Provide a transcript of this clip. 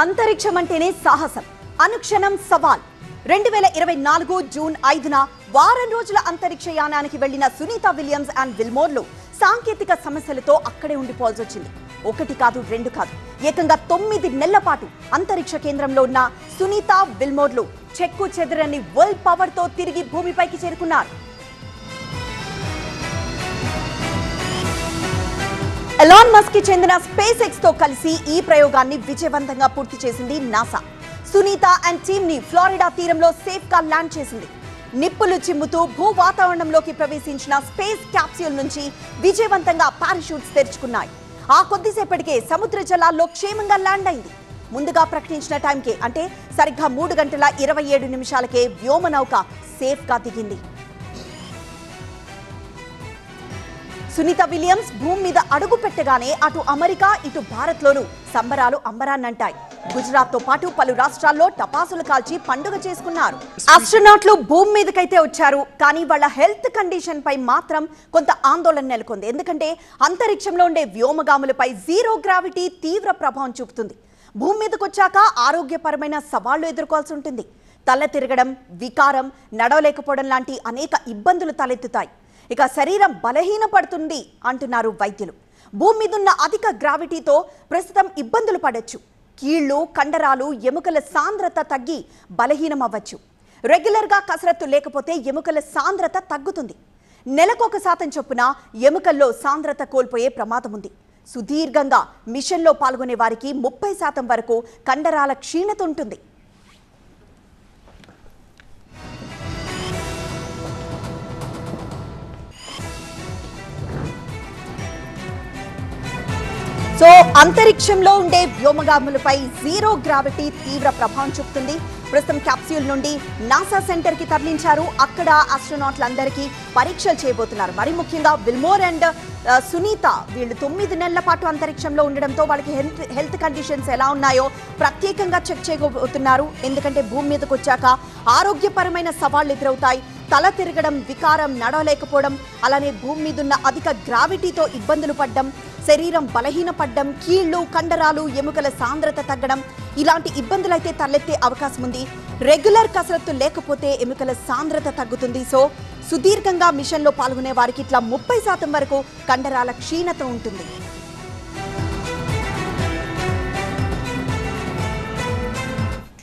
అంతరిక్షం అంటేనే సాహసం. అనుక్షణం సవాల్. రెండు వేల ఇరవై నాలుగు జూన్ ఐదున వారం రోజుల అంతరిక్ష యానానికి వెళ్ళిన సునీత విలియమ్స్ అండ్ విల్మోర్లు సాంకేతిక సమస్యలతో అక్కడే ఉండిపోవాల్సి వచ్చింది. ఒకటి కాదు రెండు కాదు. ఏకంగా తొమ్మిది నెలల పాటు అంతరిక్ష కేంద్రంలో ఉన్న సునీత విల్మోర్లు చెక్కు చెదరని వరల్డ్ పవర్తో తిరిగి భూమిపైకి చేరుకున్నారు. ఎలాన్ మస్క్కి చెందిన స్పేస్ ఎక్స్తో కలిసి ఈ ప్రయోగాన్ని విజయవంతంగా పూర్తి చేసింది నాసా. సునీత అండ్ టీమ్ని ఫ్లోరిడా తీరంలో సేఫ్గా ల్యాండ్ చేసింది. నిప్పులు చిమ్ముతూ భూ వాతావరణంలోకి ప్రవేశించిన స్పేస్ క్యాప్స్యూల్ నుంచి విజయవంతంగా పారాషూట్స్ తెరుచుకున్నాయి. ఆ కొద్దిసేపటికే సముద్ర జలాల్లో క్షేమంగా ల్యాండ్ అయింది. ముందుగా ప్రకటించిన టైంకే అంటే సరిగ్గా మూడు గంటల ఇరవై ఏడు నిమిషాలకే వ్యోమనౌక సేఫ్గా దిగింది. సునీత విలియమ్స్ భూమి మీద అడుగు పెట్టగానే అటు అమెరికా ఇటు భారత్లోనూ సంబరాలు అంబరాన్నంటాయి. గుజరాత్తో పాటు పలు రాష్ట్రాల్లో టపాసులు కాల్చి పండుగ చేసుకున్నారు. ఆస్ట్రోనాట్లు భూమి మీదకైతే వచ్చారు కానీ వాళ్ళ హెల్త్ కండిషన్ పై మాత్రం కొంత ఆందోళన నెలకొంది. ఎందుకంటే అంతరిక్షంలో ఉండే వ్యోమగాములపై జీరో గ్రావిటీ తీవ్ర ప్రభావం చూపుతుంది. భూమి మీదకొచ్చాక ఆరోగ్యపరమైన సవాళ్ళు ఎదుర్కోవాల్సి ఉంటుంది. తల తిరగడం వికారం నడవలేకపోవడం లాంటి అనేక ఇబ్బందులు తలెత్తుతాయి. ఇక శరీరం బలహీనపడుతుంది అంటున్నారు వైద్యులు. భూమి మీదున్న అధిక గ్రావిటీతో ప్రస్తుతం ఇబ్బందులు పడొచ్చు. కీళ్ళు కండరాలు ఎముకల సాంద్రత తగ్గి బలహీనం అవ్వచ్చు రెగ్యులర్గా కసరత్తు లేకపోతే ఎముకల సాంద్రత తగ్గుతుంది. నెలకొక శాతం చొప్పున ఎముకల్లో సాంద్రత కోల్పోయే ప్రమాదం ఉంది. సుదీర్ఘంగా మిషన్లో పాల్గొనే వారికి ముప్పై శాతం వరకు కండరాల క్షీణత ఉంటుంది. అంతరిక్షంలో ఉండే వ్యోమగాములపై జీరో గ్రావిటీ తీవ్ర ప్రభావం చూపుతుంది. ప్రస్తుతం క్యాప్స్యూల్ నుండి నాసా సెంటర్కి తరలించారు. అక్కడ ఆస్ట్రోనాట్లందరికీ పరీక్షలు చేయబోతున్నారు. మరి ముఖ్యంగా విల్మోర్ అండ్ సునీత వీళ్ళు తొమ్మిది నెలల పాటు అంతరిక్షంలో ఉండడంతో వాళ్ళకి హెల్త్ హెల్త్ కండిషన్స్ ఎలా ఉన్నాయో ప్రత్యేకంగా చెక్ చేయబోతున్నారు. ఎందుకంటే భూమి మీదకి వచ్చాక ఆరోగ్యపరమైన సవాళ్ళు ఎదురవుతాయి. తల తిరగడం వికారం నడవలేకపోవడం అలానే భూమి మీదున్న అధిక గ్రావిటీతో ఇబ్బందులు పడ్డం శరీరం బలహీనపడ్డం కీళ్ళు కండరాలు ఎముకల సాంద్రత తగ్గడం ఇలాంటి ఇబ్బందులైతే తలెత్తే అవకాశం ఉంది రెగ్యులర్ కసరత్తు లేకపోతే ఎముకల సాంద్రత తగ్గుతుంది. సో సుదీర్ఘంగా మిషన్లో పాల్గొనే వారికి ఇట్లా ముప్పై శాతం వరకు కండరాల క్షీణత ఉంటుంది.